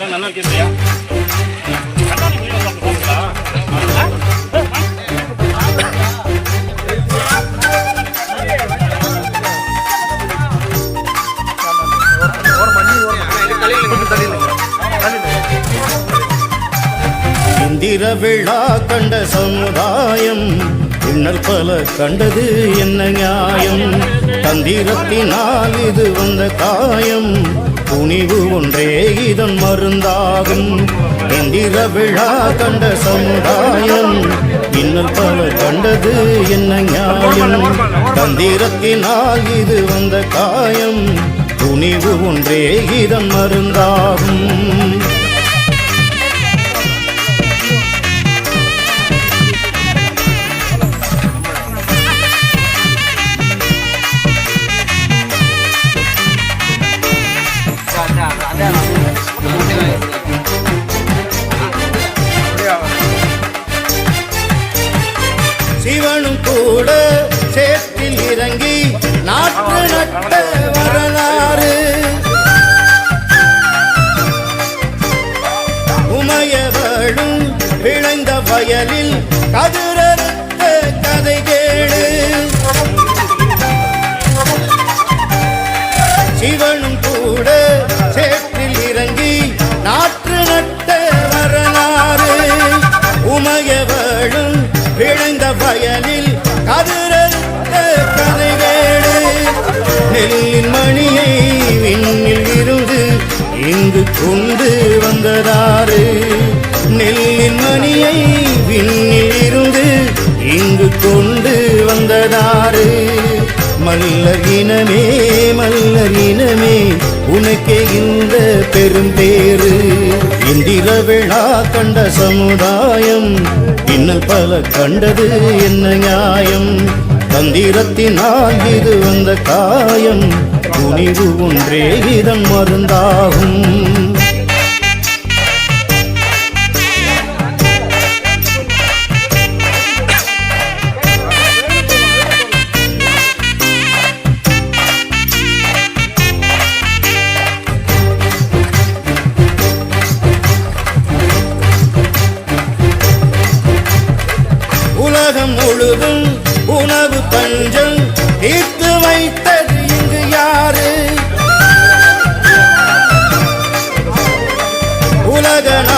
நல்லா நல்லா மந்திர விழா கண்ட சமுதாயம் பின்னர் பல கண்டது என்ன நியாயம்? தந்திரத்தினால் இது வந்த காயம் துணிவு ஒன்றே இதன் மருந்தாகும். இந்திர விழா கண்ட சமுதாயம் இன்னல் பல கண்டது என்ன நியாயம்? தந்திரத்தினால் இது வந்த காயம் துணிவு ஒன்றே இதன் மருந்தாகும். கூட சேற்றில் இறங்கி நாற்று நட்ட வரலாறு. உமையவளும் விளைந்த வயலில் கதிர இங்கு கொண்டு வந்ததாறு நெல்லின் மணியை விண்ணில் இருந்து இங்கு கொண்டு வந்ததாறு மல்லர் இனமே மல்லர் இனமே உனக்கே இந்த பெரும் பேரு இந்திர விழா கண்ட சமுதாயம் இன்னல் பல கண்டது என்ன நியாயம்? தந்திரத்தினால் இது வந்த காயம். துணிவு ஒன்றே இதன் மருந்தாகும்.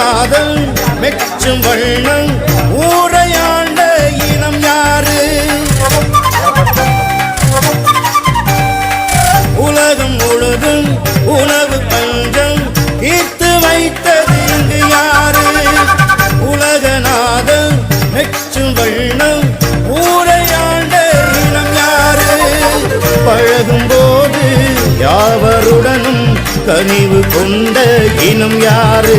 காதல் மெச்சும் வண்ணம் ஊரையாண்ட இனம் யாரு? உலகம் முழுதும் உணவு பஞ்சம் தீர்த்து வைத்தது இங்கு யாரு? உலகநாதன் மெச்சும் வண்ணம் ஊரையாண்ட இனம் யாரு? பழகும் போது யாவருடனும் கனிவு கொண்ட இனம் யாரு?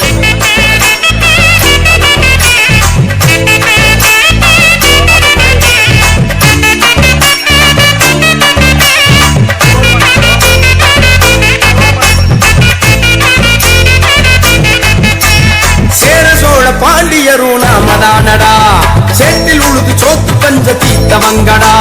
మంగళా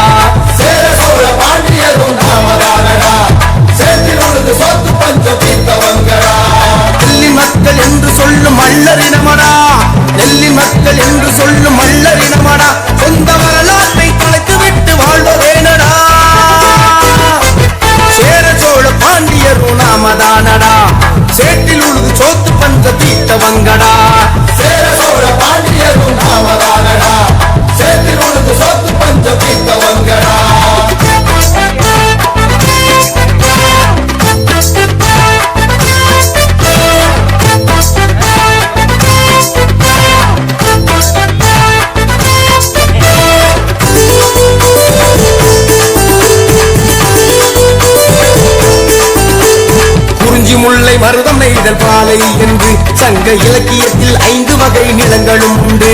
குறிஞ்சி முல்லை மருதம் நெய்தல் பாலை என்று சங்க இலக்கியத்தில் ஐந்து வகை நிலங்களும் உண்டு.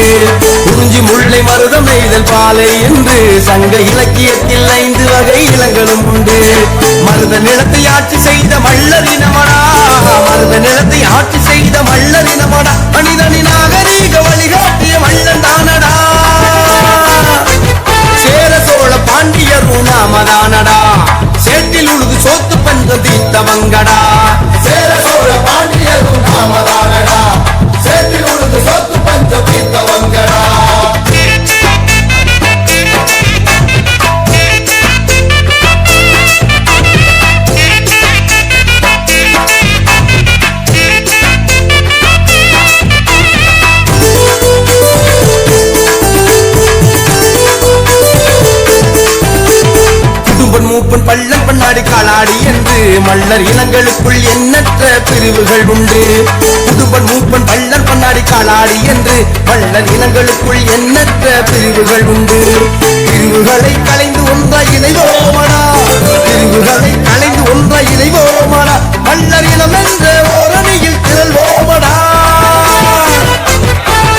குறிஞ்சி முல்லை மருதம் நெய்தல் பாலை என்று சங்க இலக்கியத்தில் ஐந்து வகை நிலங்களும் உண்டு. மருத நிலத்தை ஆட்சி செய்த மல்லரினமடா மருத நிலத்தை ஆட்சி செய்த மல்லரினமடா மனிதனி நாகரீக வழிகாட்டிய மல்லன் தானடா? சேர சோழ பாண்டியரும் நாமதானடா சேற்றில் உழுது சோத்து பஞ்சம் தீர்த்தவங்கடா? பொன் மூப்பன் பள்ளம் பண்ணாடி காலாடி என்று மல்லர் இனங்களுக்குள் எண்ணற்ற பிரிவுகள் உண்டு. குடும்பன் மூப்பன் பள்ளர் பண்ணாடி காலாடி என்று மல்லர் இனங்களுக்குள் எண்ணற்ற பிரிவுகள் உண்டு. பிரிவுகளை கலைந்து ஒன்றாய் இணைவோமடா. பிரிவுகளை கலைந்து ஒன்றாய் இணைவோமடா. மல்லர் இனம் என்ற ஓரணியில் திரள்வோமடா.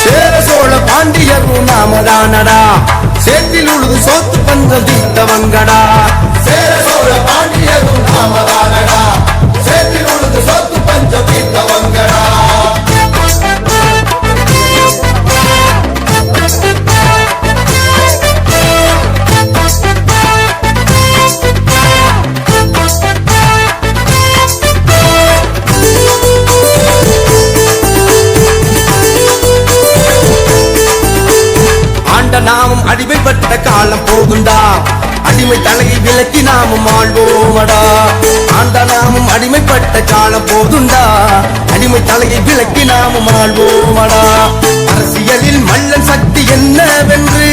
சேர சோழ பாண்டியர் நாமதானடா. சேத்தில் உழுது சோத்து பஞ்சம் தீர்த்தவங்கடா. நாமும் அடிமைப்பட்ட காலம் போகுண்டா. அடிமை தலையை விலக்கி நாமும் ஆழ்வோமடா ஆண்டா நாமும் அடிமைப்பட்ட காலம் போதுண்டா. அடிமை தலையை விலக்கி நாமும் ஆழ்வோமடா அரசியலில் மல்லன் சக்தி என்னவென்று